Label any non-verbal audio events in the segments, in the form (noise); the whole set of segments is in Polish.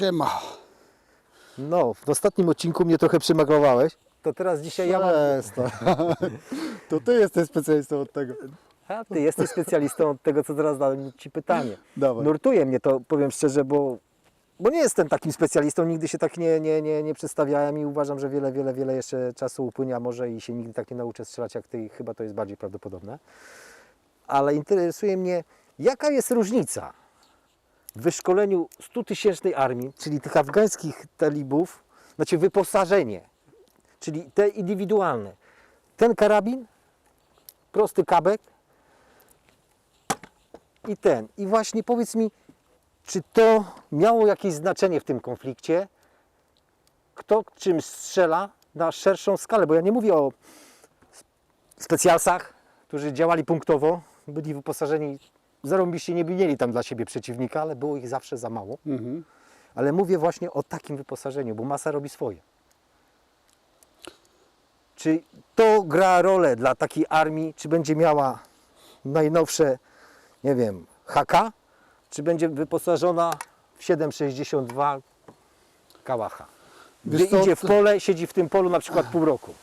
Siema. No, w ostatnim odcinku mnie trochę przymaglowałeś. To teraz dzisiaj ja mam... (laughs) To ty jesteś specjalistą od tego. A, ty jesteś specjalistą od tego, co teraz dałem Ci pytanie. Dawaj. Nurtuje mnie to, powiem szczerze, bo, bo nie jestem takim specjalistą, nigdy się tak nie, nie, nie, nie przedstawiałem i uważam, że wiele, wiele, wiele jeszcze czasu upłynie, a może i się nigdy tak nie nauczę strzelać jak Ty, i chyba to jest bardziej prawdopodobne. Ale interesuje mnie, jaka jest różnica wyszkoleniu 100-tysięcznej armii, czyli tych afgańskich talibów, znaczy wyposażenie, czyli te indywidualne. Ten karabin, prosty kabek i ten. I właśnie powiedz mi, czy to miało jakieś znaczenie w tym konflikcie? Kto czym strzela na szerszą skalę? Bo ja nie mówię o specjalsach, którzy działali punktowo, byli wyposażeni, zarąbiście nie mieli tam dla siebie przeciwnika, ale było ich zawsze za mało. Mhm. Ale mówię właśnie o takim wyposażeniu, bo masa robi swoje. Czy to gra rolę dla takiej armii? Czy będzie miała najnowsze, nie wiem, HK? Czy będzie wyposażona w 7,62 Kałacha? Gdy Wiesz idzie w pole, siedzi w tym polu na przykład pół roku.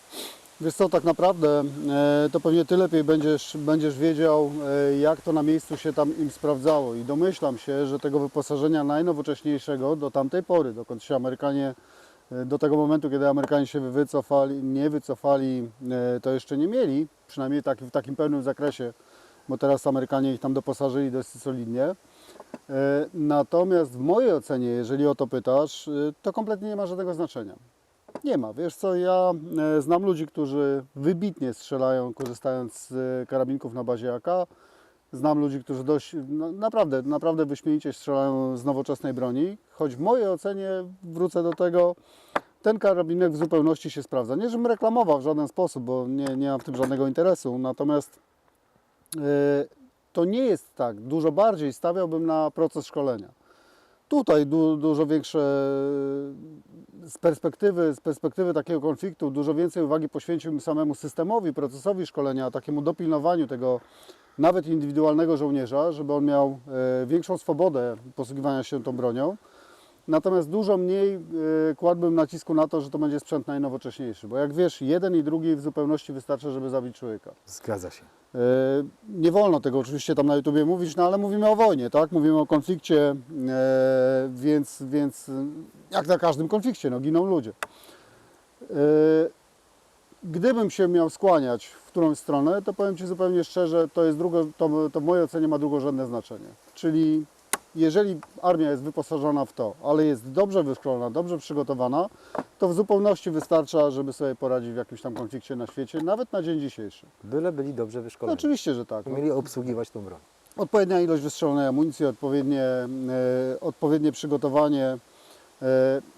Wiesz co, tak naprawdę e, to pewnie ty lepiej będziesz, będziesz wiedział, e, jak to na miejscu się tam im sprawdzało. I domyślam się, że tego wyposażenia najnowocześniejszego do tamtej pory, dokąd się Amerykanie, e, do tego momentu, kiedy Amerykanie się wycofali, nie wycofali, to jeszcze nie mieli, przynajmniej tak, w takim pełnym zakresie, bo teraz Amerykanie ich tam doposażyli dosyć solidnie. Natomiast w mojej ocenie, jeżeli o to pytasz, to kompletnie nie ma żadnego znaczenia. Nie ma. Wiesz co, ja e, znam ludzi, którzy wybitnie strzelają korzystając z e, karabinków na bazie AK. Znam ludzi, którzy dość, no, naprawdę, naprawdę wyśmienicie strzelają z nowoczesnej broni. Choć w mojej ocenie, wrócę do tego, ten karabinek w zupełności się sprawdza. Nie, żebym reklamował w żaden sposób, bo nie, nie mam w tym żadnego interesu. Natomiast e, to nie jest tak. Dużo bardziej stawiałbym na proces szkolenia. Tutaj du, dużo większe z perspektywy, z perspektywy takiego konfliktu dużo więcej uwagi poświęciłbym samemu systemowi, procesowi szkolenia, takiemu dopilnowaniu tego nawet indywidualnego żołnierza, żeby on miał e, większą swobodę posługiwania się tą bronią. Natomiast dużo mniej e, kładłbym nacisku na to, że to będzie sprzęt najnowocześniejszy, bo jak wiesz, jeden i drugi w zupełności wystarczy, żeby zabić człowieka. Zgadza się. E, Nie wolno tego oczywiście tam na YouTubie mówić, no ale mówimy o wojnie, tak? Mówimy o konflikcie, e, więc, więc jak na każdym konflikcie, no giną ludzie. Gdybym się miał skłaniać w którąś stronę, to powiem Ci zupełnie szczerze, to jest drugo, to, to w mojej ocenie ma drugorzędne znaczenie. Czyli jeżeli armia jest wyposażona w to, ale jest dobrze wyszkolona, dobrze przygotowana, to w zupełności wystarcza, żeby sobie poradzić w jakimś tam konflikcie na świecie, nawet na dzień dzisiejszy. Byle byli dobrze No, wyszkoleni. oczywiście, że tak. No. Umieli obsługiwać tą broń. Odpowiednia ilość wystrzelonej amunicji, odpowiednie, e, odpowiednie przygotowanie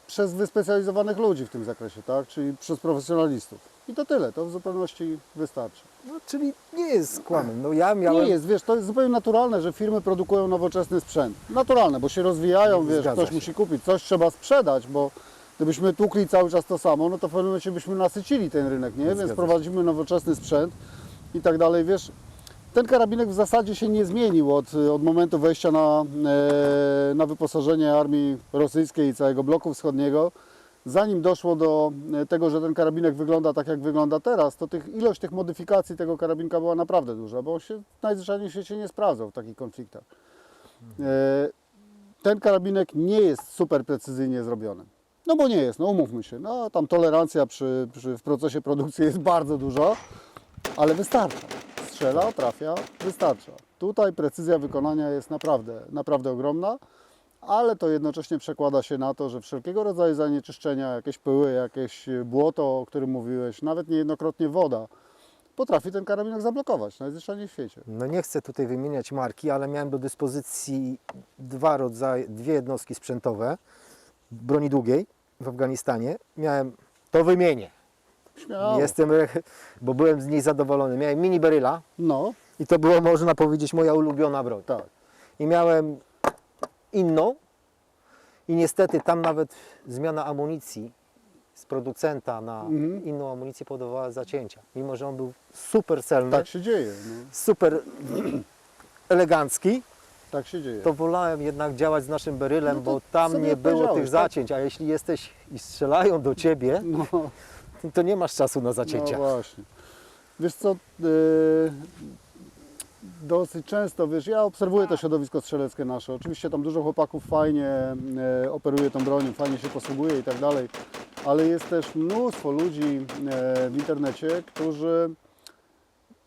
przez wyspecjalizowanych ludzi w tym zakresie, tak? czyli przez profesjonalistów. I to tyle, to w zupełności wystarczy. No, czyli nie jest kłamem. No ja miałem... Nie jest, wiesz, to jest zupełnie naturalne, że firmy produkują nowoczesny sprzęt. Naturalne, bo się rozwijają, wiesz, Zgadza ktoś się. musi kupić, coś trzeba sprzedać, bo gdybyśmy tłukli cały czas to samo, no to w pewnym momencie byśmy nasycili ten rynek, nie? Zgadza Więc prowadzimy nowoczesny sprzęt i tak dalej, wiesz. Ten karabinek w zasadzie się nie zmienił od, od momentu wejścia na, e, na wyposażenie armii rosyjskiej i całego bloku wschodniego. Zanim doszło do e, tego, że ten karabinek wygląda tak, jak wygląda teraz, to tych, ilość tych modyfikacji tego karabinka była naprawdę duża, bo się najzwyczajniej nie sprawdzał w takich konfliktach. E, ten karabinek nie jest super precyzyjnie zrobiony. No bo nie jest, no umówmy się. No tam tolerancja przy, przy, w procesie produkcji jest bardzo duża, ale wystarcza. Strzela, trafia, wystarcza. Tutaj precyzja wykonania jest naprawdę, naprawdę ogromna, ale to jednocześnie przekłada się na to, że wszelkiego rodzaju zanieczyszczenia, jakieś pyły, jakieś błoto, o którym mówiłeś, nawet niejednokrotnie woda, potrafi ten karabinek zablokować najzwyczajniej w świecie. No nie chcę tutaj wymieniać marki, ale miałem do dyspozycji dwa rodzaje, dwie jednostki sprzętowe broni długiej w Afganistanie. Miałem, to wymienię, Śmiało. jestem, (laughs) bo byłem z niej zadowolony. Miałem mini Beryla No, i to było, można powiedzieć, moja ulubiona broń. tak. I miałem inną i niestety tam nawet zmiana amunicji z producenta na Mhm. inną amunicję powodowała zacięcia. Mimo, że on był super celny, Tak się dzieje. No. super elegancki, Tak się dzieje. to wolałem jednak działać z naszym berylem, No to bo tam sobie nie było powiedziałeś, tych tak? zacięć, a jeśli jesteś i strzelają do ciebie, No, to nie masz czasu na no zacięcia. właśnie. Wiesz co, yy, dosyć często, wiesz, ja obserwuję to środowisko strzeleckie nasze. Oczywiście tam dużo chłopaków fajnie e, operuje tą bronią, fajnie się posługuje i tak dalej, ale jest też mnóstwo ludzi e, w internecie, którzy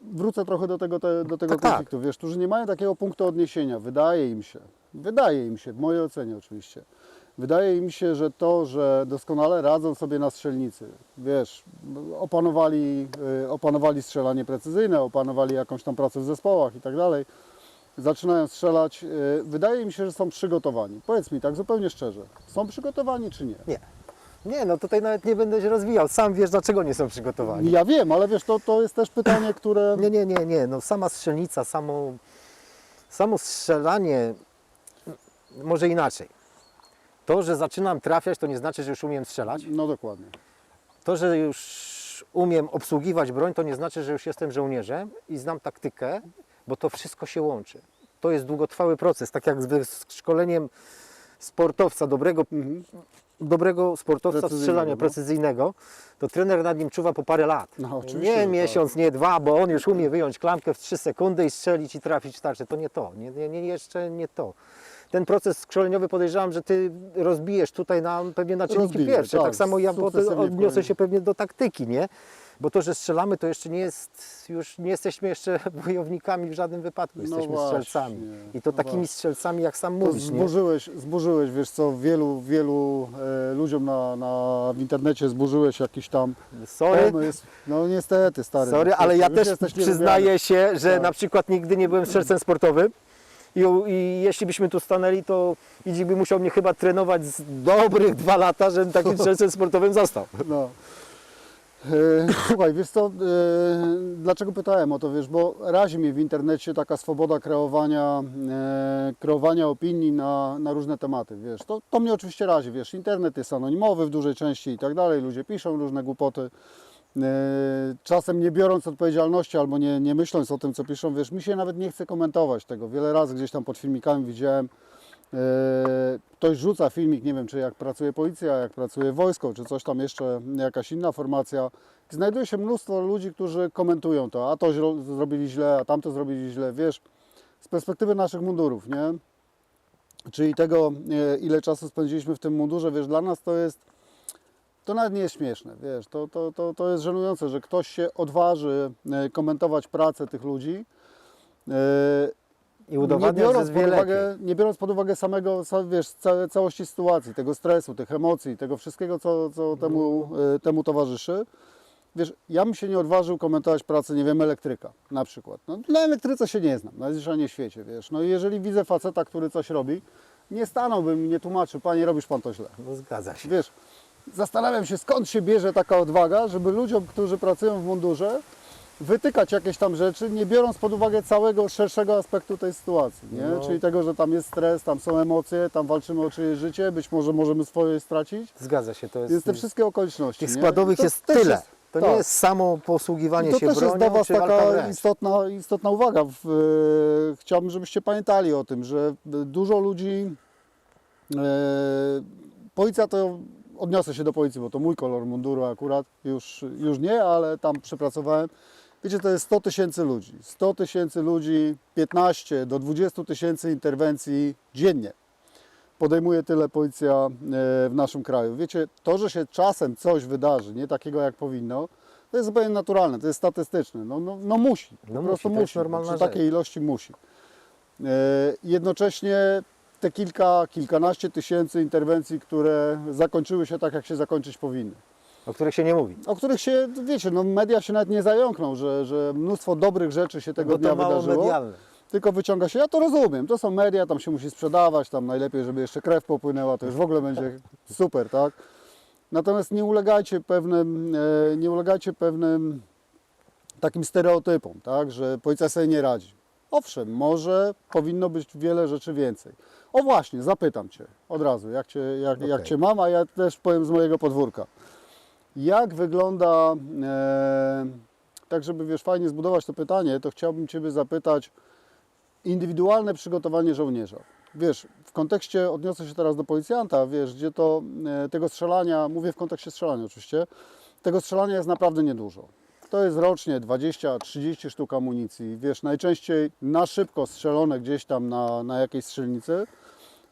wrócę trochę do tego, te, do tego Tak, tak. konfliktu, wiesz, którzy nie mają takiego punktu odniesienia, wydaje im się, wydaje im się, w mojej ocenie oczywiście, wydaje im się, że to, że doskonale radzą sobie na strzelnicy, wiesz, opanowali, y, opanowali strzelanie precyzyjne, opanowali jakąś tam pracę w zespołach i tak dalej, zaczynają strzelać, y, wydaje mi się, że są przygotowani. Powiedz mi tak zupełnie szczerze, są przygotowani czy nie? Nie. Nie, no tutaj nawet nie będę się rozwijał. Sam wiesz, dlaczego nie są przygotowani. Ja wiem, ale wiesz, to, to jest też pytanie, (clears throat) które... Nie, nie, nie, nie. No sama strzelnica, samo, samo strzelanie, może inaczej. To, że zaczynam trafiać, to nie znaczy, że już umiem strzelać. No dokładnie. To, że już umiem obsługiwać broń, to nie znaczy, że już jestem żołnierzem i znam taktykę, bo to wszystko się łączy. To jest długotrwały proces, tak jak z szkoleniem sportowca, dobrego, Mhm. dobrego sportowca Precyzyjnego, strzelania no. precyzyjnego, to trener nad nim czuwa po parę lat. No, oczywiście, nie tak. miesiąc, nie dwa, bo on już umie wyjąć klamkę w 3 sekundy i strzelić i trafić w tarczę. To nie to, nie, nie, nie, jeszcze nie to. Ten proces szkoleniowy podejrzewam, że ty rozbijesz tutaj na, pewnie na czynniki Rozbiję, pierwsze. tak, Tak, samo ja sukcesywnie odniosę się pewnie do taktyki, nie? Bo to, że strzelamy, to jeszcze nie jest, już nie jesteśmy jeszcze (laughs) wojownikami w żadnym wypadku, No jesteśmy właśnie, strzelcami. I to no takimi właśnie. strzelcami, jak sam mówisz, nie? zburzyłeś, zburzyłeś, wiesz co, wielu, wielu e, ludziom na, na, w internecie zburzyłeś jakiś tam Sorry, pomysł. No niestety, stary. Sorry, no, ale ja już też jesteś przyznaję się, że Tak. na przykład nigdy nie byłem strzelcem sportowym. I, I jeśli byśmy tu stanęli, to Idzik by musiał mnie chyba trenować z dobrych dwa lata, żebym takim (laughs) strzelcem sportowym został. No. E, Słuchaj, wiesz co, e, dlaczego pytałem o to, wiesz, bo razi mnie w internecie taka swoboda kreowania, e, kreowania opinii na, na różne tematy, wiesz, to, to mnie oczywiście razi, wiesz, internet jest anonimowy w dużej części i tak dalej, ludzie piszą różne głupoty, czasem nie biorąc odpowiedzialności albo nie, nie myśląc o tym, co piszą, wiesz, mi się nawet nie chce komentować tego, wiele razy gdzieś tam pod filmikami widziałem, E, ktoś rzuca filmik, nie wiem, czy jak pracuje policja, jak pracuje wojsko, czy coś tam jeszcze, jakaś inna formacja. Znajduje się mnóstwo ludzi, którzy komentują to, a to zrobili źle, a tamto zrobili źle, wiesz, z perspektywy naszych mundurów, nie? Czyli tego, e, ile czasu spędziliśmy w tym mundurze, wiesz, dla nas to jest, to nawet nie jest śmieszne, wiesz, to, to, to, to jest żenujące, że ktoś się odważy e, komentować pracę tych ludzi, e, I udowadniać, że biorąc pod uwagę, nie biorąc pod uwagę samego, wiesz, ca, całości sytuacji, tego stresu, tych emocji, tego wszystkiego, co, co temu, y, temu towarzyszy. Wiesz, ja bym się nie odważył komentować pracy, nie wiem, elektryka na przykład. No, na elektryce się nie znam, najzwyczajniej w świecie, wiesz. No i jeżeli widzę faceta, który coś robi, nie stanąłbym i nie tłumaczył, panie, robisz pan to źle. No zgadza się. Wiesz, zastanawiam się, skąd się bierze taka odwaga, żeby ludziom, którzy pracują w mundurze, wytykać jakieś tam rzeczy, nie biorąc pod uwagę całego szerszego aspektu tej sytuacji, nie? No. Czyli tego, że tam jest stres, tam są emocje, tam walczymy o czyjeś życie, być może możemy swoje stracić. Zgadza się, to jest... Jest te wszystkie okoliczności. tych nie? składowych to jest tyle. jest- to tak. nie jest samo posługiwanie I to się też bronią, jest dla Was taka istotna, istotna uwaga. E, chciałbym, żebyście pamiętali o tym, że dużo ludzi. E, policja to. Odniosę się do policji, bo to mój kolor munduru akurat. Już, już nie, ale tam przepracowałem. Wiecie, to jest 100 tysięcy ludzi. 100 tysięcy ludzi, 15 do 20 tysięcy interwencji dziennie podejmuje tyle policja e, w naszym kraju. Wiecie, to, że się czasem coś wydarzy, nie takiego jak powinno, to jest zupełnie naturalne, to jest statystyczne. No, no, no musi, po No prostu musi, musi. normalna Przy takiej ilości musi. E, Jednocześnie te kilka, kilkanaście tysięcy interwencji, które zakończyły się tak, jak się zakończyć powinny. O których się nie mówi. O których się, wiecie, no media się nawet nie zająkną, że, że mnóstwo dobrych rzeczy się tego Bo dnia to mało wydarzyło medialne. tylko wyciąga się, ja to rozumiem, to są media, tam się musi sprzedawać, tam najlepiej, żeby jeszcze krew popłynęła, to już w ogóle będzie (laughs) super, tak? Natomiast nie ulegajcie pewnym, e, nie ulegajcie pewnym takim stereotypom, tak, że policja sobie nie radzi. Owszem, może powinno być wiele rzeczy więcej. O właśnie, zapytam Cię od razu, jak Cię, jak, jak Okej. cię mam, a ja też powiem z mojego podwórka. Jak wygląda, e, tak żeby wiesz, fajnie zbudować to pytanie, to chciałbym Ciebie zapytać, indywidualne przygotowanie żołnierza. Wiesz, w kontekście, odniosę się teraz do policjanta, wiesz, gdzie to e, tego strzelania, mówię w kontekście strzelania oczywiście, tego strzelania jest naprawdę niedużo. To jest rocznie 20-30 sztuk amunicji. Wiesz, najczęściej na szybko strzelone gdzieś tam na, na jakiejś strzelnicy.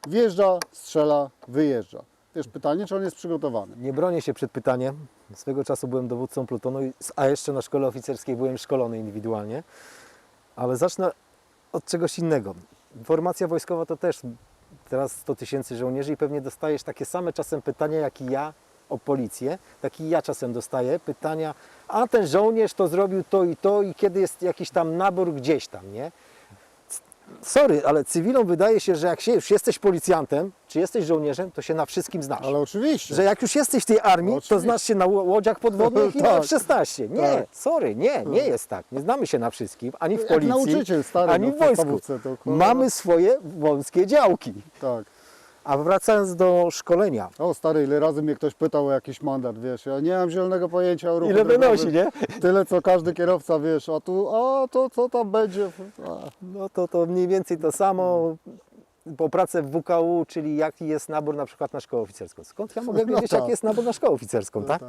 Wjeżdża, strzela, wyjeżdża. Wiesz, pytanie, czy on jest przygotowany. Nie bronię się przed pytaniem. Swego czasu byłem dowódcą plutonu, a jeszcze na szkole oficerskiej byłem szkolony indywidualnie. Ale zacznę od czegoś innego. Formacja wojskowa to też teraz 100 tysięcy żołnierzy i pewnie dostajesz takie same czasem pytania jak i ja o policję. Tak i ja czasem dostaję pytania, a ten żołnierz to zrobił to i to i kiedy jest jakiś tam nabór gdzieś tam, nie? Sorry, ale cywilom wydaje się, że jak się już jesteś policjantem, czy jesteś żołnierzem, to się na wszystkim znasz Ale oczywiście. że jak już jesteś w tej armii, to Oczywiście. znasz się na ło- łodziach podwodnych i na Tak. F-16. Nie, Tak. sorry, nie, nie jest tak. Nie znamy się na wszystkim, ani w Jak policji, nauczyciel stary, ani no, w w wojsku. podstawówce to cholera. Mamy swoje wąskie działki. Tak. A wracając do szkolenia, O stary, ile razy mnie ktoś pytał o jakiś mandat, wiesz, ja nie mam zielonego pojęcia o ruchu ile drogowym. wynosi, nie? Tyle co każdy kierowca, wiesz, a tu, a to co tam będzie? A, No to, to mniej więcej to samo. Po pracę w WKU, czyli jaki jest nabór na przykład na szkołę oficerską. Skąd ja mogę (laughs) No wiedzieć, tak. jaki jest nabór na szkołę oficerską, tak? tak.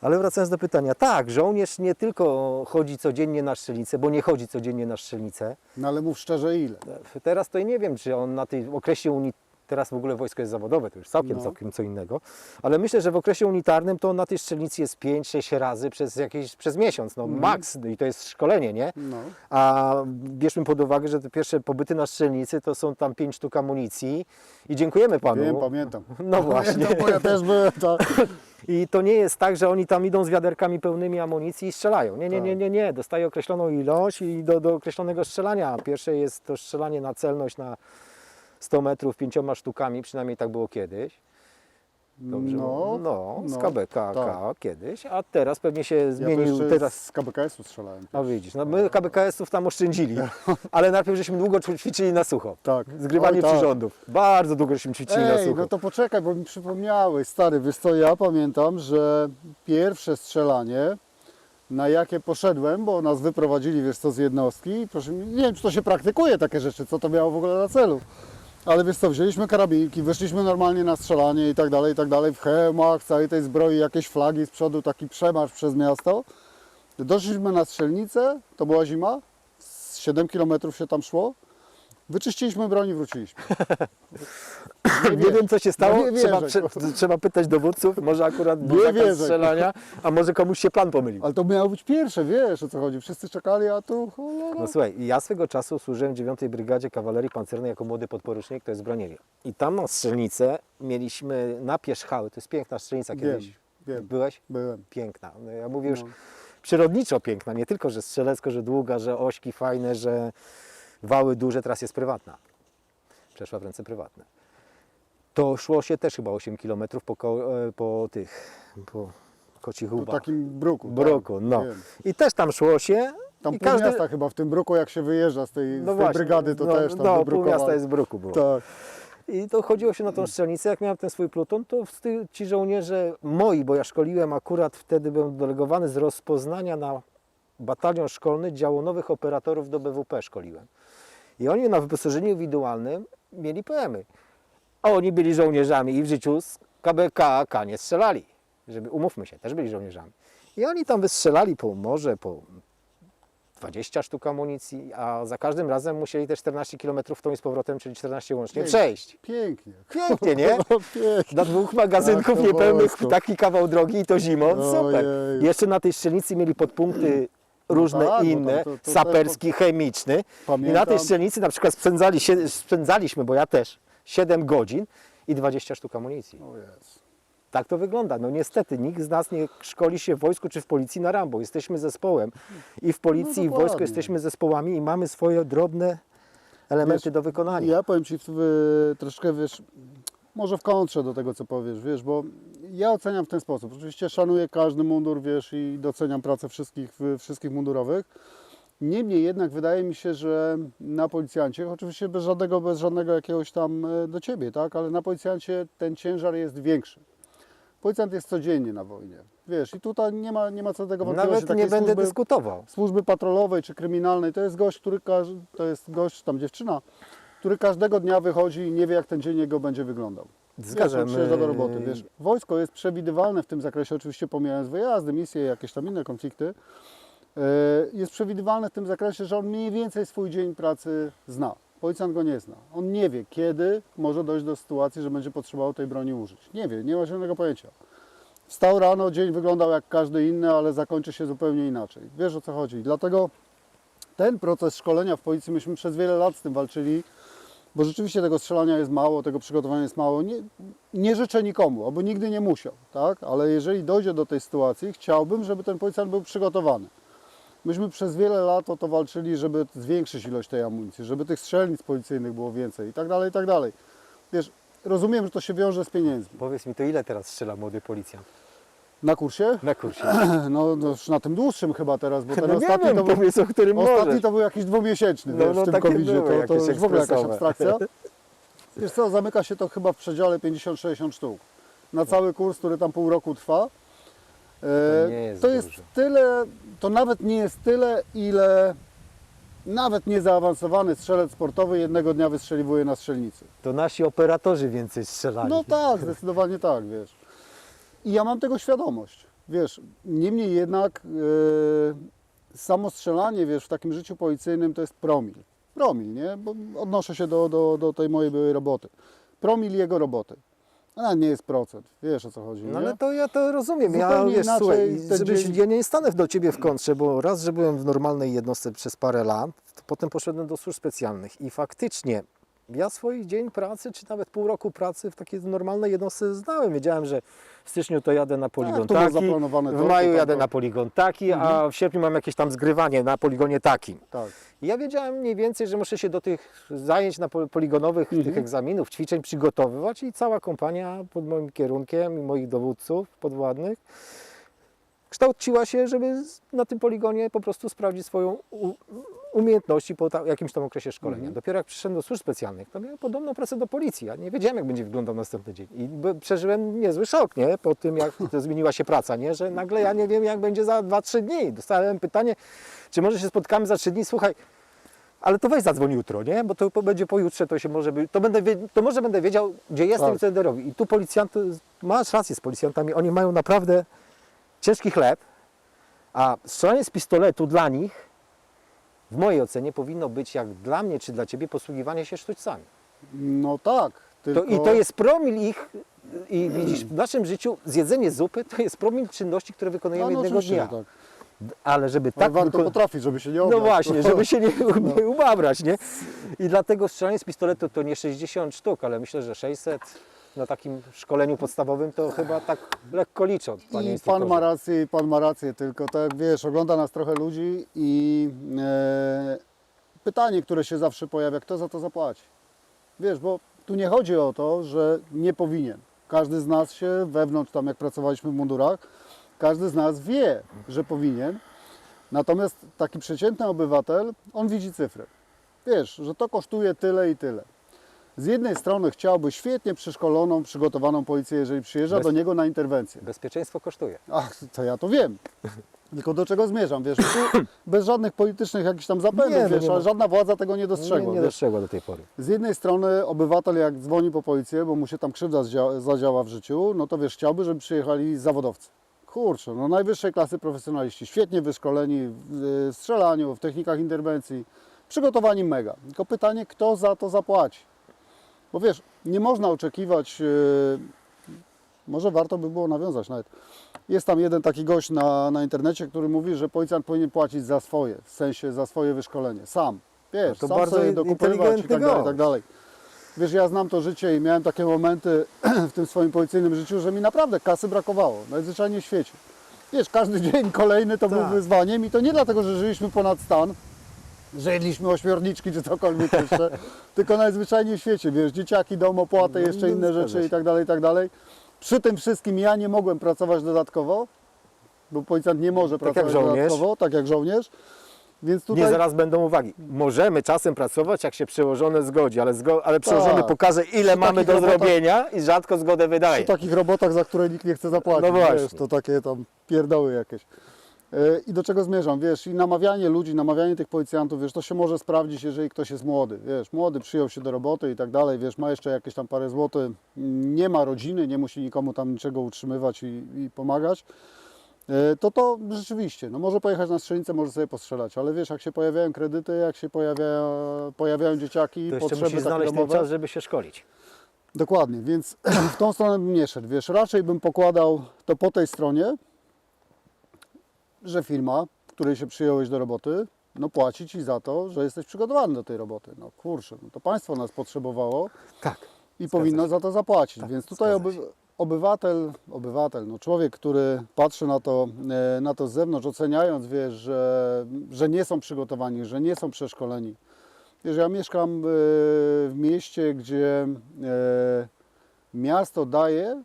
Ale wracając do pytania, tak, żołnierz nie tylko chodzi codziennie na strzelnicę, bo nie chodzi codziennie na strzelnicę, No ale mów szczerze ile? Teraz to ja nie wiem, czy on na tej w okresie uni... Teraz w ogóle wojsko jest zawodowe, to już całkiem, No. całkiem co innego. Ale myślę, że w okresie unitarnym to na tej strzelnicy jest 5-6 razy przez jakiś przez miesiąc, no Mhm. maks i to jest szkolenie, nie? No. A bierzmy pod uwagę, że te pierwsze pobyty na strzelnicy to są tam 5 sztuk amunicji i dziękujemy panu. Wiem, pamiętam. No właśnie. Pamiętam, bo ja też byłem, tak. I to nie jest tak, że oni tam idą z wiaderkami pełnymi amunicji i strzelają. Nie, nie, nie, Tak. nie, nie. Dostają określoną ilość i do, do określonego strzelania. Pierwsze jest to strzelanie na celność na 100 metrów pięcioma sztukami, przynajmniej tak było kiedyś. Dobrze, No, no, z no, KBK tak. kiedyś, a teraz pewnie się Ja zmienił. jeszcze teraz, z KBKS-u strzelałem. no widzisz, no my KBKS-ów tam oszczędzili, (laughs) ale najpierw żeśmy długo ćwiczyli na sucho. Tak. Zgrywanie Oj, tak. przyrządów. Bardzo długo żeśmy ćwiczyli na Ej, sucho. no to poczekaj, bo mi przypomniałeś, stary, wiesz co, ja pamiętam, że pierwsze strzelanie, na jakie poszedłem, bo nas wyprowadzili, wiesz co, z jednostki, proszę nie wiem, czy to się praktykuje takie rzeczy, co to miało w ogóle na celu. Ale wiesz co, wzięliśmy karabinki, wyszliśmy normalnie na strzelanie i tak dalej, i tak dalej, w hełmach, całej tej zbroi, jakieś flagi z przodu, taki przemarsz przez miasto. Doszliśmy na strzelnicę, to była zima, z 7 km się tam szło, wyczyściliśmy broń i wróciliśmy. Nie, wiem, co się stało. No nie trzeba, prze, trzeba pytać dowódców. Może akurat był Nie zakaz strzelania, a może komuś się plan pomylił. Ale to miało być pierwsze, wiesz o co chodzi. Wszyscy czekali, a tu cholera. No słuchaj, ja swego czasu służyłem w 9 Brygadzie Kawalerii Pancernej jako młody podporucznik, to jest bronieria. I tam na strzelnicę mieliśmy na Pierzchały, to jest piękna strzelnica Wiem, kiedyś. wiem. Byłeś? Byłem. Piękna. No, ja mówię już No. przyrodniczo piękna, nie tylko, że strzelecko, że długa, że ośki fajne, że wały duże, teraz jest prywatna. Przeszła w ręce prywatne. To szło się też chyba 8 km po, e, po tych, po kocich Po takim bruku. Bruku, tak, no. wiem. I też tam szło się. Tam i pół miasta chyba w tym bruku, jak się wyjeżdża z tej, z tej brygady, to no, też tam No, pół miasta jest w bruku było. Tak. I to chodziło się na tą strzelnicę. Jak miałem ten swój pluton, to ci żołnierze moi, bo ja szkoliłem akurat wtedy byłem delegowany z rozpoznania na batalion szkolny działu nowych operatorów do BWP szkoliłem. I oni na wyposażeniu indywidualnym mieli PM-y. A oni byli żołnierzami i w życiu z KBK AK nie strzelali. Żeby, umówmy się, też byli żołnierzami. I oni tam wystrzelali po może po 20 sztuk amunicji, a za każdym razem musieli te 14 km w tą i z powrotem, czyli 14 łącznie, Pięknie. przejść. Pięknie. Pięknie, nie? (laughs) No, pięknie. Dla dwóch magazynków to niepełnych taki kawał drogi i to zimą, super. Ojej. Jeszcze na tej strzelnicy mieli podpunkty różne tak, bo inne, to- to też saperski, chemiczny. I na Pamiętam. tej strzelnicy na przykład spędzali się, spędzaliśmy, bo ja też, 7 godzin i 20 sztuk amunicji. O jest. Tak to wygląda. No niestety, nikt z nas nie szkoli się w wojsku czy w policji na Rambo. Jesteśmy zespołem i w policji i w wojsku dokładnie. jesteśmy zespołami i mamy swoje drobne elementy Wiesz, do wykonania. Ja powiem Ci w, troszkę, wiesz, może w kontrze do tego, co powiesz, wiesz, bo ja oceniam w ten sposób. Oczywiście szanuję każdy mundur, wiesz, i doceniam pracę wszystkich, wszystkich mundurowych. Niemniej jednak wydaje mi się, że na policjancie, oczywiście bez żadnego, bez żadnego jakiegoś tam e, do Ciebie, tak, ale na policjancie ten ciężar jest większy. Policjant jest codziennie na wojnie. Wiesz, i tutaj nie ma, nie ma co do tego wątpliwości. Nawet nie będę służby, dyskutował. służby patrolowej czy kryminalnej, to jest gość, który to jest gość, tam dziewczyna, który każdego dnia wychodzi i nie wie, jak ten dzień jego będzie wyglądał. Zgadzam. Przyjeżdża do roboty, Yy, wiesz. Wojsko jest przewidywalne w tym zakresie, oczywiście pomijając wyjazdy, misje, jakieś tam inne konflikty. Yy, Jest przewidywalne w tym zakresie, że on mniej więcej swój dzień pracy zna. Policjant go nie zna. On nie wie, kiedy może dojść do sytuacji, że będzie potrzebował tej broni użyć. Nie wie, nie ma żadnego pojęcia. Wstał rano, dzień wyglądał jak każdy inny, ale zakończy się zupełnie inaczej. Wiesz o co chodzi. Dlatego ten proces szkolenia w policji, myśmy przez wiele lat z tym walczyli, bo rzeczywiście tego strzelania jest mało, tego przygotowania jest mało. Nie, nie życzę nikomu, oby nigdy nie musiał, tak? Ale jeżeli dojdzie do tej sytuacji, chciałbym, żeby ten policjant był przygotowany. Myśmy przez wiele lat o to walczyli, żeby zwiększyć ilość tej amunicji, żeby tych strzelnic policyjnych było więcej i tak dalej, i tak dalej. Wiesz, rozumiem, że to się wiąże z pieniędzmi. Powiedz mi, to ile teraz strzela młody policjant Na kursie? na kursie? (clears throat) No, no już na tym dłuższym chyba teraz, bo (laughs) ten No nie ostatni wiem, to był, powiedz o którym Ostatni możesz. to był jakiś dwumiesięczny, No, wiesz, no, w tym covid to, to już w ogóle jakaś abstrakcja. (laughs) Wiesz co, zamyka się to chyba w przedziale 50-60 sztuk. Na cały kurs, który tam pół roku trwa. E, nie jest to jest tyle, to nawet nie jest tyle, ile nawet niezaawansowany strzelec sportowy jednego dnia wystrzeliwuje na strzelnicy. To nasi operatorzy więcej strzelali. No tak, zdecydowanie tak, wiesz. I ja mam tego świadomość, wiesz. Niemniej jednak e, samo strzelanie, wiesz, w takim życiu policyjnym to jest promil. Promil, nie? Bo odnoszę się do, do, do tej mojej byłej roboty. Promil jego roboty. A nie jest procent, wiesz o co chodzi, No nie? ale to ja to rozumiem. Ja wiesz, inaczej słuchaj, żebyś, ja nie stanę do ciebie w kontrze, bo raz, że byłem w normalnej jednostce przez parę lat, to potem poszedłem do służb specjalnych i faktycznie ja swój dzień pracy, czy nawet pół roku pracy w takiej normalnej jednostce znałem. Wiedziałem, że w styczniu to jadę na poligon to było taki, w maju jadę na poligon taki, a w sierpniu mam jakieś tam zgrywanie na poligonie takim. Tak. I Ja wiedziałem mniej więcej, że muszę się do tych zajęć na pol- poligonowych, Mhm. tych egzaminów, ćwiczeń przygotowywać i cała kompania pod moim kierunkiem i moich dowódców podwładnych kształciła się, żeby na tym poligonie po prostu sprawdzić swoją umiejętności po jakimś tam okresie szkolenia. Mhm. Dopiero jak przyszedłem do służb specjalnych, to miałem podobną pracę do policji. Ja nie wiedziałem, jak będzie wyglądał następny dzień. I przeżyłem niezły szok, nie? Po tym, jak (laughs) to zmieniła się praca, nie? Że nagle ja nie wiem, jak będzie za 2-3 dni. Dostałem pytanie, czy może się spotkamy za 3 dni? Słuchaj, ale to weź zadzwoń jutro, nie? Bo to będzie pojutrze, to się może to, będę, to może będę wiedział, gdzie jestem Tak. i co będę robił. I tu policjanty, masz rację z policjantami, oni mają naprawdę ciężki chleb, a strzelanie z pistoletu dla nich, w mojej ocenie, powinno być jak dla mnie czy dla Ciebie posługiwanie się sztućcami. No tak. To, Tylko... I to jest promil ich, i widzisz, w naszym życiu zjedzenie zupy to jest promil czynności, które wykonujemy no, no, jednego dnia. tak. Ale żeby Ale tak warto wyko- potrafić, żeby się nie no obrać. właśnie, żeby się nie, (laughs) nie ubabrać, nie? I dlatego strzelanie z pistoletu to nie 60 sztuk, ale myślę, że 600 na takim szkoleniu podstawowym to chyba tak lekko licząc, panie I pan ma rację, i pan ma rację, tylko tak wiesz, ogląda nas trochę ludzi i e, pytanie, które się zawsze pojawia, kto za to zapłaci? Wiesz, bo tu nie chodzi o to, że nie powinien. Każdy z nas się wewnątrz, tam jak pracowaliśmy w mundurach, każdy z nas wie, że powinien. Natomiast taki przeciętny obywatel, on widzi cyfry. Wiesz, że to kosztuje tyle i tyle. Z jednej strony chciałby świetnie przeszkoloną, przygotowaną policję, jeżeli przyjeżdża Bez- do niego na interwencję. Bezpieczeństwo kosztuje. Ach, to ja to wiem. (laughs) Tylko do czego zmierzam, wiesz, tu bez żadnych politycznych jakichś tam zapędów, Nie, no wiesz, nie ale żadna władza tego nie Nie, dostrzegła. nie wiesz. dostrzegła do tej pory. Z jednej strony obywatel jak dzwoni po policję, bo mu się tam krzywda zdzia- zadziała w życiu, no to wiesz, chciałby, żeby przyjechali zawodowcy. Kurczę, no najwyższej klasy profesjonaliści, świetnie wyszkoleni w strzelaniu, w technikach interwencji, przygotowani mega. Tylko pytanie, kto za to zapłaci? Bo wiesz, nie można oczekiwać, y, może warto by było nawiązać nawet. Jest tam jeden taki gość na, na internecie, który mówi, że policjant powinien płacić za swoje, w sensie za swoje wyszkolenie, sam. Wiesz, No to sam bardzo sobie dokupywać i tak dalej, tak dalej. Wiesz, ja znam to życie i miałem takie momenty (clears throat) w tym swoim policyjnym życiu, że mi naprawdę kasy brakowało, najzwyczajniej w świecie. Wiesz, każdy (laughs) dzień kolejny to był Tak. wyzwaniem i to nie dlatego, że żyliśmy ponad stan, że jedliśmy ośmiorniczki czy cokolwiek jeszcze, (laughs) tylko najzwyczajniej w świecie, wiesz, dzieciaki, dom, opłaty, No, jeszcze no, inne rzeczy i tak dalej, i tak dalej. Przy tym wszystkim ja nie mogłem pracować dodatkowo, bo policjant nie może Tak jak pracować żołnierz. dodatkowo, tak jak żołnierz. Więc tutaj Nie zaraz będą uwagi. Możemy czasem pracować, jak się przełożone zgodzi, ale, zgo, ale przełożony Tak. pokaże, ile mamy takich do robotach- zrobienia i rzadko zgodę wydaje. przy takich robotach, za które nikt nie chce zapłacić, No właśnie. wiesz, to takie tam pierdoły jakieś. E, I do czego zmierzam, wiesz, i namawianie ludzi, namawianie tych policjantów, wiesz, to się może sprawdzić, jeżeli ktoś jest młody, wiesz, młody przyjął się do roboty i tak dalej, wiesz, ma jeszcze jakieś tam parę złotych, nie ma rodziny, nie musi nikomu tam niczego utrzymywać i, i pomagać, e, to to rzeczywiście, no może pojechać na strzelnicę, może sobie postrzelać, ale wiesz, jak się pojawiają kredyty, jak się pojawia, pojawiają dzieciaki, To jeszcze potrzeby znaleźć ten domowe. czas, żeby się szkolić. Dokładnie, więc (clears throat) w tą stronę bym nie szedł. Wiesz, raczej bym pokładał to po tej stronie, że firma, której się przyjąłeś do roboty, no płaci ci za to, że jesteś przygotowany do tej roboty. No kurczę, no to państwo nas potrzebowało Tak. i powinno się. za to zapłacić. Tak, Więc tutaj oby, obywatel, obywatel, no człowiek, który patrzy na to, e, na to z zewnątrz, oceniając, wiesz, że, że nie są przygotowani, że nie są przeszkoleni. Wiesz, ja mieszkam e, w mieście, gdzie e, miasto daje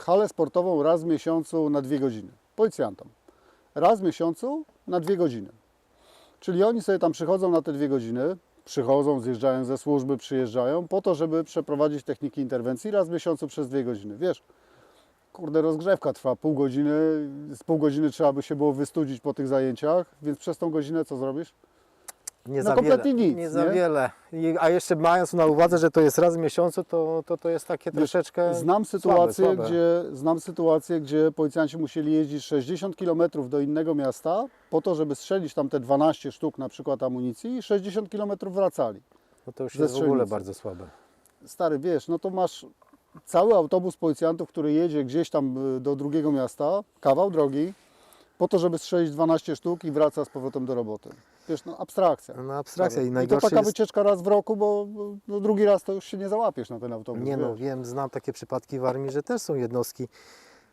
halę sportową raz w miesiącu na dwie godziny policjantom. Raz w miesiącu na dwie godziny. Czyli oni sobie tam przychodzą na te dwie godziny, przychodzą, zjeżdżają ze służby, przyjeżdżają po to, żeby przeprowadzić techniki interwencji raz w miesiącu przez dwie godziny. Wiesz, kurde, rozgrzewka trwa pół godziny, z pół godziny trzeba by się było wystudzić po tych zajęciach, więc przez tą godzinę co zrobisz? Nie No za kompletnie wiele. nic, Nie za nie? wiele. I, a jeszcze mając na uwadze, że to jest raz w miesiącu, to, to, to jest takie Wiesz, troszeczkę Znam sytuację, słabe, słabe. Gdzie, znam sytuację, gdzie policjanci musieli jeździć 60 km do innego miasta po to, żeby strzelić tam te 12 sztuk na przykład amunicji i 60 km wracali. No to już jest w ogóle bardzo słabe. Stary, wiesz, no to masz cały autobus policjantów, który jedzie gdzieś tam y, do drugiego miasta, kawał drogi, po to, żeby strzelić 12 sztuk i wraca z powrotem do roboty. Wiesz, no abstrakcja. No abstrakcja i I to najgorsze taka jest... wycieczka raz w roku, bo no, drugi raz to już się nie załapiesz na ten autobus. Nie no, wiesz. wiem, znam takie przypadki w armii, że też są jednostki,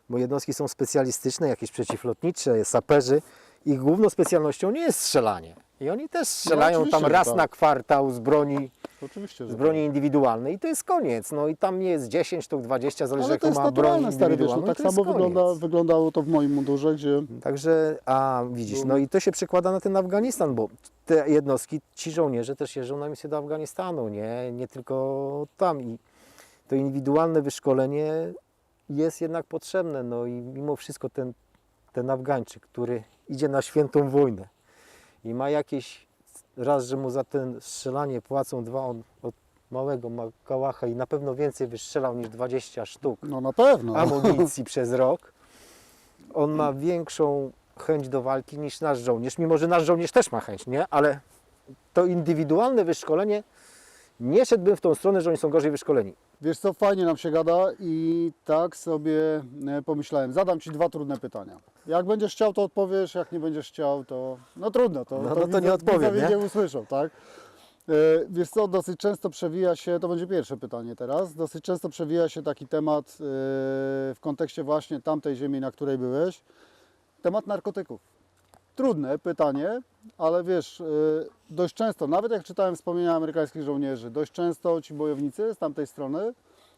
bo jednostki są specjalistyczne, jakieś przeciwlotnicze, saperzy. Ich główną specjalnością nie jest strzelanie. I oni też strzelają oczywiście, tam raz tak. na kwartał z broni, Oczywiście, z tak. broni indywidualnej i to jest koniec. No i tam nie jest 10 sztuk, 20, zależy Ale to jaką jest ma broń naturalne, stary, wiesz, no, indywidualną. i tak to jest samo wygląda, koniec. wyglądało to w moim mundurze, gdzie Także, a widzisz, no i to się przekłada na ten Afganistan, bo te jednostki, ci żołnierze też jeżdżą na misję do Afganistanu, nie, nie tylko tam. I to indywidualne wyszkolenie jest jednak potrzebne. No i mimo wszystko ten, ten Afgańczyk, który idzie na świętą wojnę i ma jakieś, raz, że mu za ten strzelanie płacą dwa, on od małego ma kałacha i na pewno więcej wystrzelał niż 20 sztuk no na pewno. amunicji (laughs) przez rok, on ma większą chęć do walki niż nasz żołnierz, mimo że nasz żołnierz też ma chęć, nie? Ale to indywidualne wyszkolenie, nie szedłbym w tą stronę, że oni są gorzej wyszkoleni. Wiesz co, fajnie nam się gada i tak sobie e, pomyślałem. Zadam Ci dwa trudne pytania. Jak będziesz chciał, to odpowiesz, jak nie będziesz chciał, to no trudno, to, No, no to nie odpowiem, nie? nie usłyszą, tak? E, Wiesz co, dosyć często przewija się, to będzie pierwsze pytanie teraz, dosyć często przewija się taki temat e, w kontekście właśnie tamtej ziemi, na której byłeś, temat narkotyków. Trudne pytanie, ale wiesz, e, dość często, nawet jak czytałem wspomnienia amerykańskich żołnierzy, dość często ci bojownicy z tamtej strony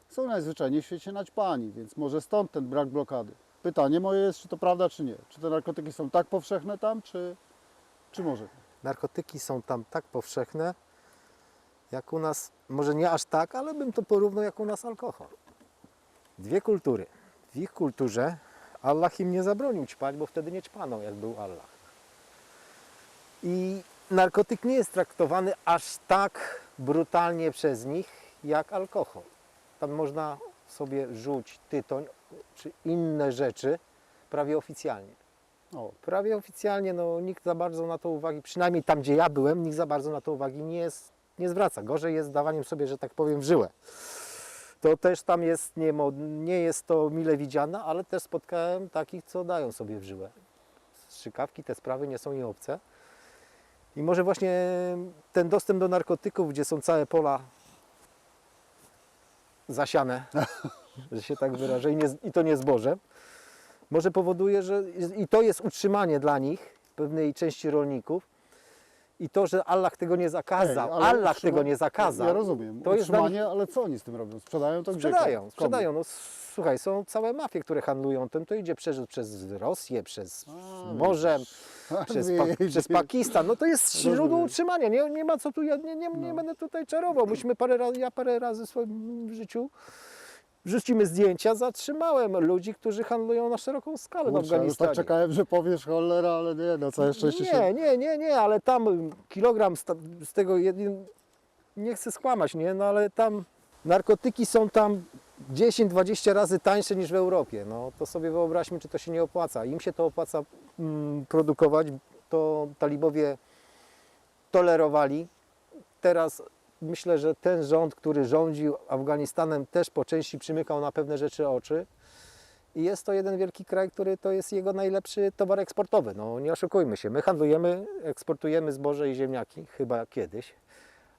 są najzwyczajniej w świecie naćpani, więc może stąd ten brak blokady. Pytanie moje jest, czy to prawda, czy nie? Czy te narkotyki są tak powszechne tam, czy, czy może? Narkotyki są tam tak powszechne, jak u nas, może nie aż tak, ale bym to porównał jak u nas alkohol. Dwie kultury. W ich kulturze Allah im nie zabronił ćpać, bo wtedy nie ćpano, jak był Allah. I narkotyk nie jest traktowany aż tak brutalnie przez nich, jak alkohol. Tam można sobie rzuć tytoń czy inne rzeczy prawie oficjalnie. O, Prawie oficjalnie no, nikt za bardzo na to uwagi, przynajmniej tam gdzie ja byłem, nikt za bardzo na to uwagi nie, jest, nie zwraca. Gorzej jest dawaniem sobie, że tak powiem, w żyłę. To też tam jest, nie, nie jest to mile widziane, ale też spotkałem takich, co dają sobie w żyłę. Strzykawki, te sprawy nie są im obce. I może właśnie ten dostęp do narkotyków, gdzie są całe pola zasiane, (laughs) że się tak wyrażę, i, nie, i to nie zbożem, może powoduje, że i to jest utrzymanie dla nich, pewnej części rolników. I to, że Allah tego nie zakazał, Ej, Allah utrzyma- tego nie zakazał. Ja rozumiem. To jest Utrzymanie, ale co oni z tym robią? Sprzedają to gdzie? Sprzedają, sprzedają. No, słuchaj, są całe mafie, które handlują tym. To idzie przez, przez Rosję, przez A, morzem. (laughs) przez, pa, przez Pakistan. No to jest źródło utrzymania. Nie, nie ma co tu, ja nie, nie, nie No. będę tutaj czarował. Myśmy parę razy, ja parę razy w swoim życiu wrzucimy zdjęcia, zatrzymałem ludzi, którzy handlują na szeroką skalę w Kurczę, już tak Afganistanie. czekałem, że powiesz cholera, ale nie, no całe szczęście Nie, się... nie, nie, nie, ale tam kilogram z, z tego jednym, nie chcę skłamać, nie, no ale tam narkotyki są tam 10-20 razy tańsze niż w Europie. No to sobie wyobraźmy, czy to się nie opłaca. Im się to opłaca mm, produkować, to talibowie tolerowali. Teraz myślę, że ten rząd, który rządził Afganistanem, też po części przymykał na pewne rzeczy oczy. I jest to jeden wielki kraj, który to jest jego najlepszy towar eksportowy. No nie oszukujmy się, my handlujemy, eksportujemy zboże i ziemniaki, chyba kiedyś,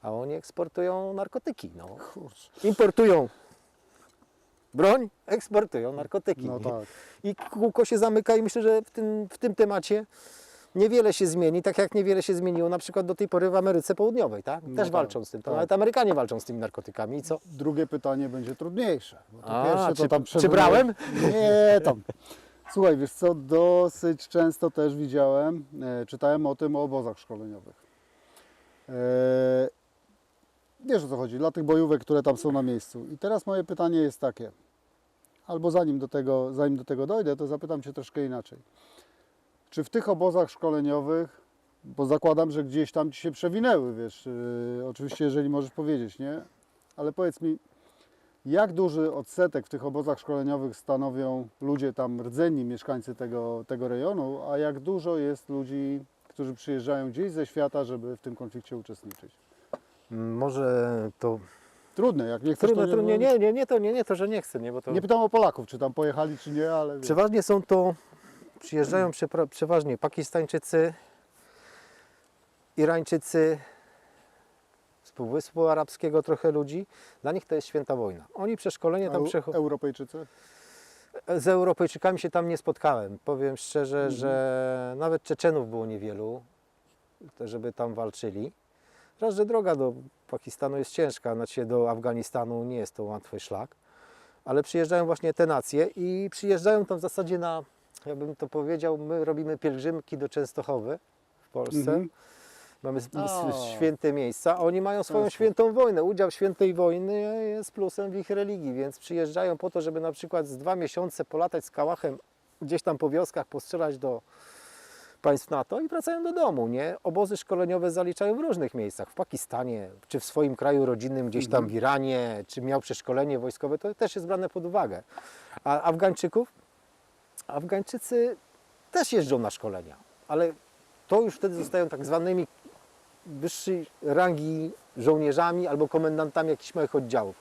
a oni eksportują narkotyki. No. Importują broń, eksportują narkotyki. No tak. I kółko się zamyka i myślę, że w tym, w tym temacie niewiele się zmieni, tak jak niewiele się zmieniło na przykład do tej pory w Ameryce Południowej, tak? No Też tak, walczą z tym, to tak. nawet Amerykanie walczą z tymi narkotykami i co? Drugie pytanie będzie trudniejsze. Bo to A, pierwsze to czy- tam czy brałem? Nie, tam. Słuchaj, wiesz co, dosyć często też widziałem, e, czytałem o tym o obozach szkoleniowych. Wiesz o co chodzi, dla tych bojówek, które tam są na miejscu. I teraz moje pytanie jest takie, albo zanim do tego, zanim do tego dojdę, to zapytam Cię troszkę inaczej. Czy w tych obozach szkoleniowych, bo zakładam, że gdzieś tam Ci się przewinęły, wiesz, e, oczywiście jeżeli możesz powiedzieć, nie? Ale powiedz mi, jak duży odsetek w tych obozach szkoleniowych stanowią ludzie tam rdzenni, mieszkańcy tego, tego rejonu, a jak dużo jest ludzi, którzy przyjeżdżają gdzieś ze świata, żeby w tym konflikcie uczestniczyć? Może to Trudne, jak nie chcesz, trudne, to trudnie, nie, nie, nie, to nie, nie, to, że nie chcę, nie, bo to... nie pytam o Polaków, czy tam pojechali, czy nie, ale wiesz. Przeważnie są to, przyjeżdżają przepra- przeważnie Pakistańczycy, Irańczycy, z Półwyspu Arabskiego trochę ludzi. Dla nich to jest święta wojna. Oni przeszkolenie tam Eu- przechodzą. Europejczycy? Z Europejczykami się tam nie spotkałem. Powiem szczerze, Mhm. że nawet Czeczenów było niewielu, żeby tam walczyli. Raz, że droga do Pakistanu jest ciężka, znaczy do Afganistanu nie jest to łatwy szlak, ale przyjeżdżają właśnie te nacje i przyjeżdżają tam w zasadzie na, ja bym to powiedział, my robimy pielgrzymki do Częstochowy w Polsce. Mhm. Mamy O. święte miejsca, a oni mają swoją świętą wojnę. Udział w świętej wojny jest plusem w ich religii, więc przyjeżdżają po to, żeby na przykład z dwa miesiące polatać z kałachem gdzieś tam po wioskach, postrzelać do państw NATO i wracają do domu, nie? Obozy szkoleniowe zaliczają w różnych miejscach, w Pakistanie, czy w swoim kraju rodzinnym, gdzieś tam w Iranie, czy miał przeszkolenie wojskowe, to też jest brane pod uwagę. A Afgańczyków? Afgańczycy też jeżdżą na szkolenia, ale to już wtedy zostają tak zwanymi wyższej rangi żołnierzami albo komendantami jakichś małych oddziałów.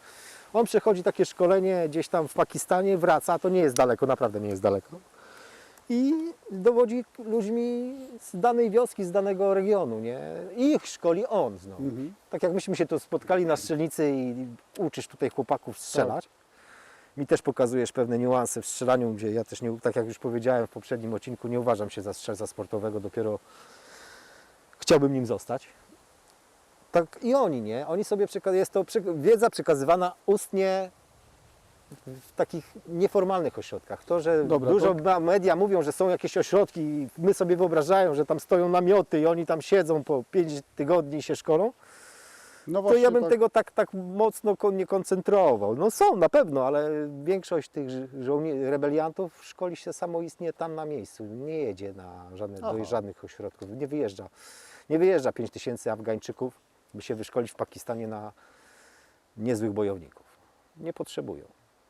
On przechodzi takie szkolenie gdzieś tam w Pakistanie, wraca, to nie jest daleko, naprawdę nie jest daleko. I dowodzi ludźmi z danej wioski, z danego regionu, nie? I ich szkoli on znowu. Mhm. Tak jak myśmy się tu spotkali na strzelnicy i uczysz tutaj chłopaków strzelać. Mi też pokazujesz pewne niuanse w strzelaniu, gdzie ja też, nie, tak jak już powiedziałem w poprzednim odcinku, nie uważam się za strzelca sportowego, dopiero chciałbym nim zostać. Tak i oni, nie? Oni sobie, jest to wiedza przekazywana ustnie w takich nieformalnych ośrodkach. To, że Dobra, dużo media mówią, że są jakieś ośrodki i my sobie wyobrażają, że tam stoją namioty i oni tam siedzą po 5 tygodni i się szkolą, No to ja bym tak, tego tak, tak mocno nie koncentrował. No są na pewno, ale większość tych żo- rebeliantów szkoli się samoistnie tam na miejscu. Nie jedzie na żadne, do żadnych ośrodków, nie wyjeżdża. Nie wyjeżdża 5 tysięcy Afgańczyków, by się wyszkolić w Pakistanie na niezłych bojowników. Nie potrzebują.